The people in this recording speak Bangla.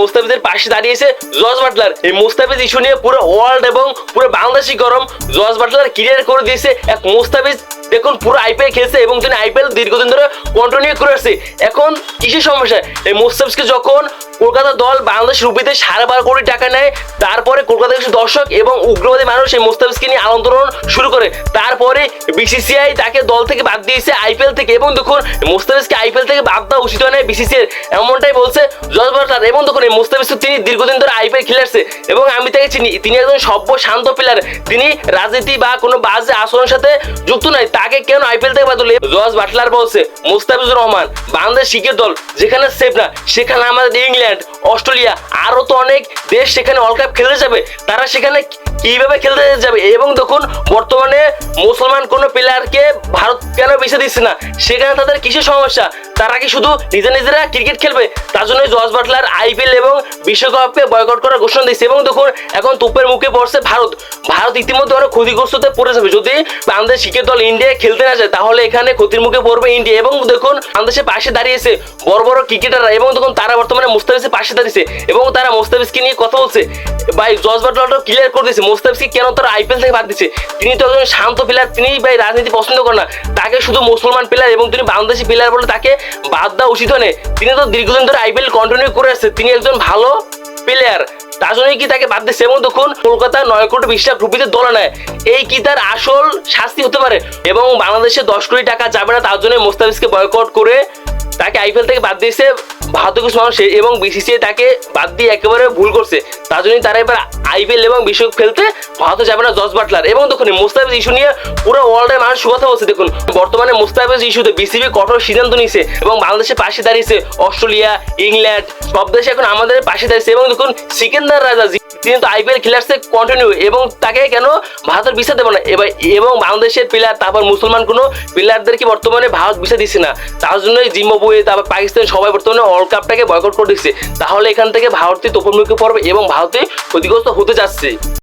মুস্তাফিজের পাশে দাঁড়িয়েছে জজ বাটলার। এই মুস্তাফিজ ইস্যু নিয়ে পুরো ওয়ার্ল্ড এবং পুরো বাংলাদেশি গরম। জজ বাটলার ক্লিয়ার করে দিয়েছে এক মুস্তাফিজ। দেখুন, পুরো আইপিএল খেলছে এবং তিনি আইপিএল দীর্ঘদিন ধরে কন্টিনিউ করে আসছে। এখন কিসের সমস্যা? এই মুস্তাফিজকে যখন কলকাতা দল বাংলাদেশ রুপিতে সাড়ে বারো কোটি টাকা নেয়। তারপরে কলকাতার কিছু দর্শক এবং উগ্রবাদী মানুষ এই মুস্তাফিজকে নিয়ে আন্দোলন শুরু করে। তারপরে বিসিসিআই তাকে দল থেকে বাদ দিয়েছে আইপিএল থেকে। এবং দেখুন, মুস্তাফিজকে আইপিএল থেকে বাদ দেওয়া উচিত হয় না বিসিসিআই এমনটাই বলছে জজ বাটলার এবং দেখুন, এই মুস্তাফিজ তিনি দীর্ঘদিন ধরে আইপিএল আসছে এবং আমি তাকে চিনি। তিনি একজন সভ্য, শান্ত প্লেয়ার তিনি রাজনীতি বা কোনো বাজে আচরণের সাথে যুক্ত নয়। তাকে কেন আইপিএল থেকে বাদ জজ বাটলার বলছে, মুস্তাফিজুর রহমান, বাংলাদেশ ক্রিকেট দল, যেখানে সেফ না, সেখানে আমাদের ইংল্যান্ড। অস্ট্রেলিয়া আরও তো অনেক দেশ সেখানে ওয়ার্ল্ড কাপ খেলতে যাবে। তারা সেখানে কীভাবে খেলতে যাবে? এবং দেখুন, বর্তমানে মুসলমান কোনো প্লেয়ারকে ভারত কেন বেছে দিচ্ছে না? সেখানে তাদের কিসের সমস্যা? তারা কি শুধু নিজে নিজেরা ক্রিকেট খেলবে? তার জন্য জর্জ বাটলার আইপিএল এবং বিশ্বকাপকে বয়কট করার ঘোষণা দিয়েছে। এবং দেখুন, এখন তুপের মুখে পড়ছে ভারত। ভারত ইতিমধ্যে অনেক ক্ষতিগ্রস্ততে পড়ে যাবে। যদি বাংলাদেশ ক্রিকেট দল ইন্ডিয়া খেলতে না যায়, তাহলে এখানে ক্ষতির মুখে পড়বে ইন্ডিয়া এবং দেখুন, বাংলাদেশের পাশে দাঁড়িয়েছে বড় বড় ক্রিকেটাররা এবং দেখুন, তারা বর্তমানে মুস্তাফিজের পাশে দাঁড়িয়েছে। এবং তারা মুস্তাফিজকে নিয়ে কথা বলছে। ভাই, জর্জ বাটলারটা ক্লিয়ার করে দিয়েছে। মুস্তাফিজকে কেন তারা আইপিএল থেকে বাদ দিচ্ছে তিনি তো একজন শান্ত প্লেয়ার তিনি ভাই রাজনীতি পছন্দ করেন না। তাকে শুধু মুসলমান প্লেয়ার এবং তিনি বাংলাদেশি প্লেয়ার বলে তাকে বাদ দেওয়া উচিত হয় তিনি তো দীর্ঘদিন ধরে আইপিএল কন্টিনিউ করে আসছে তিনি একজন ভালো প্লেয়ার তার জন্যই কি তাকে বাদ দিচ্ছে এবং দেখুন, কলকাতা নয় কোটি বিশ লাখ রুপিতে দলে নেয় এই কি তার আসল শাস্তি হতে পারে? এবং বাংলাদেশে দশ কোটি টাকা যাবে না, তার জন্য মোস্তাফিজকে বয়কট করে তাকে আইপিএল থেকে বাদ দিয়েছে। ভারতীয় কিছু মানুষ এবং বিসিসিআই তাকে বাদ দিয়ে একেবারে ভুল করছে। তার জন্যই তারা এবার আইপিএল এবং বিশ্বকাপ খেলতে ভারতে যাবে না জজ বাটলার। এবং দেখুন মুস্তাফিজ ইস্যু নিয়ে পুরো ওয়ার্ল্ডের মানুষ কথা বলছে দেখুন, বর্তমানে মুস্তাফিজ ইস্যুতে বিসিবি কঠোর সিদ্ধান্ত নিয়েছে এবং বাংলাদেশের পাশে দাঁড়িয়েছে অস্ট্রেলিয়া, ইংল্যান্ড, সব দেশে এখন আমাদের পাশে দাঁড়িয়েছে। এবং দেখুন, সিকেন্দার রাজা তিনি তো আইপিএল খেলার্সে কন্টিনিউ এবং তাকে কেন ভারতের ভিসা দেবে না? এবার এবং বাংলাদেশের প্লেয়ার তারপর মুসলমান কোনো প্লেয়ারদেরকে বর্তমানে ভারত ভিসা দিচ্ছে না। তার জন্যই জিম্বাবুয়ে, তারপর পাকিস্তান সবাই বর্তমানে ওয়ার্ল্ড কাপটাকে বয়কট করে দিচ্ছে, তাহলে এখান থেকে ভারতীয় তোপমুখী পড়বে এবং ভারতে ক্ষতিগ্রস্ত হতে যাচ্ছে।